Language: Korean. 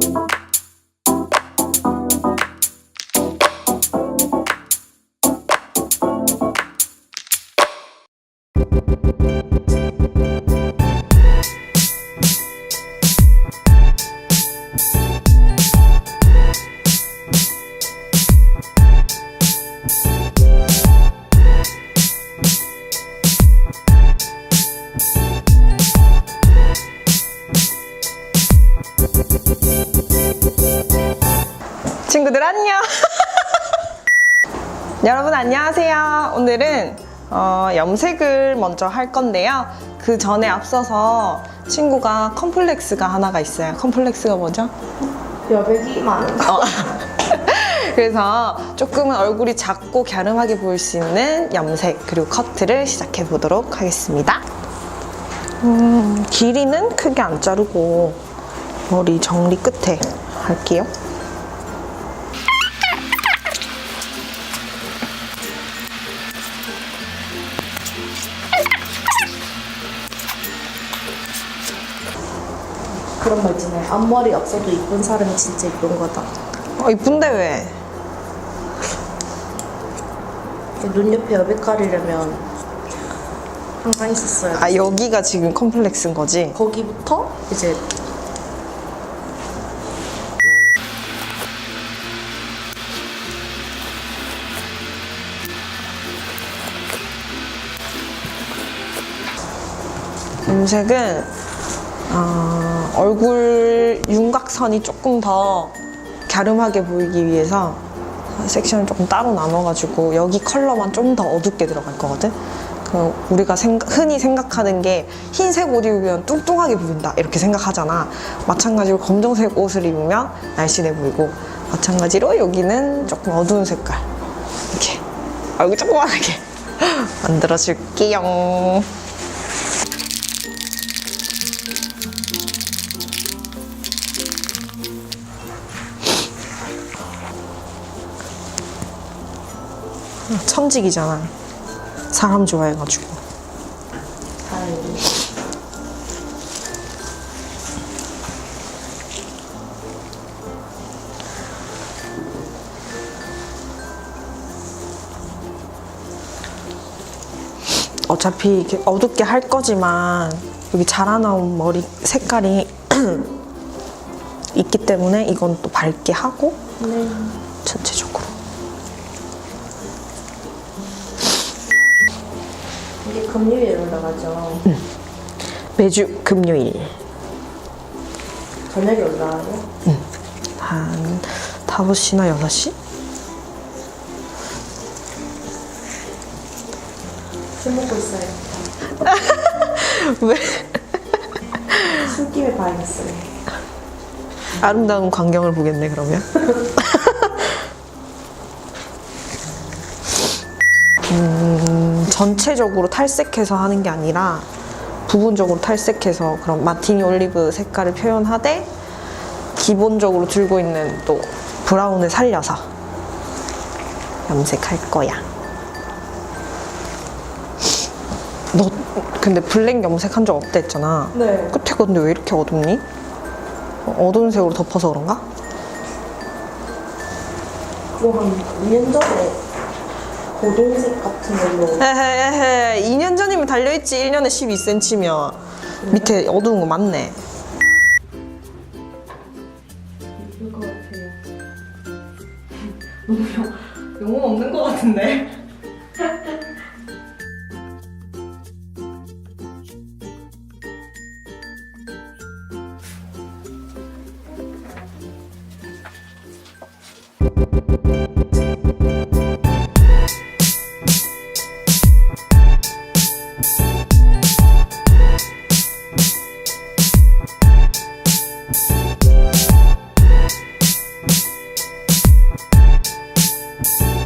Música 친구들 안녕. 여러분 안녕하세요. 오늘은 어, 염색을 먼저 할 건데요. 그 전에 앞서서 친구가 컴플렉스가 하나가 있어요. 컴플렉스가 뭐죠? 여백이 많은 거. 어. 그래서 조금은 얼굴이 작고 갸름하게 보일 수 있는 염색 그리고 커트를 시작해 보도록 하겠습니다. 음, 길이는 크게 안 자르고 머리 정리 끝에 할게요. 그런 거 있잖아요. 앞머리 없어도 이쁜 사람이 진짜 이쁜 거다. 어, 이쁜데 왜? 눈 옆에 여백 가리려면 항상 있었어요. 아 여기가 지금 컴플렉스인 거지? 거기부터 이제 염색은 어, 얼굴 윤곽선이 조금 더 갸름하게 보이기 위해서 섹션을 조금 따로 나눠가지고 여기 컬러만 좀 더 어둡게 들어갈 거거든. 그 우리가 생각- 흔히 생각하는 게 흰색 옷 입으면 뚱뚱하게 보인다 이렇게 생각하잖아. 마찬가지로 검정색 옷을 입으면 날씬해 보이고 마찬가지로 여기는 조금 어두운 색깔 이렇게 얼굴 조그만하게 만들어줄게요. 천직이잖아. 사람 좋아해가지고. 어차피 이렇게 어둡게 할 거지만 여기 자라나온 머리 색깔이 있기 때문에 이건 또 밝게 하고 네. 전체적으로. 이게 금요일에 올라가죠. 매주 금요일 저녁에 올라가요. 한 5시나 6시? 술 먹고 있어요. 왜? 술김에 봐야겠어요. 아름다운 광경을 보겠네 그러면. 전체적으로 탈색해서 하는 게 아니라 부분적으로 탈색해서 그런 마티니 올리브 색깔을 표현하되 기본적으로 들고 있는 또 브라운을 살려서 염색할 거야. 너 근데 블랙 염색한 적 없다 했잖아. 네. 끝에 근데 왜 이렇게 어둡니? 어, 어두운 색으로 덮어서 그런가? 그거 한 2년 전에 고동색 같은 걸로. 헤헤헤. 2년 전이면 달려있지. 1년에 12cm면. 밑에 어두운 거 맞네. 예쁠 것 같아요. 영혼 없는 거 같은데 ます。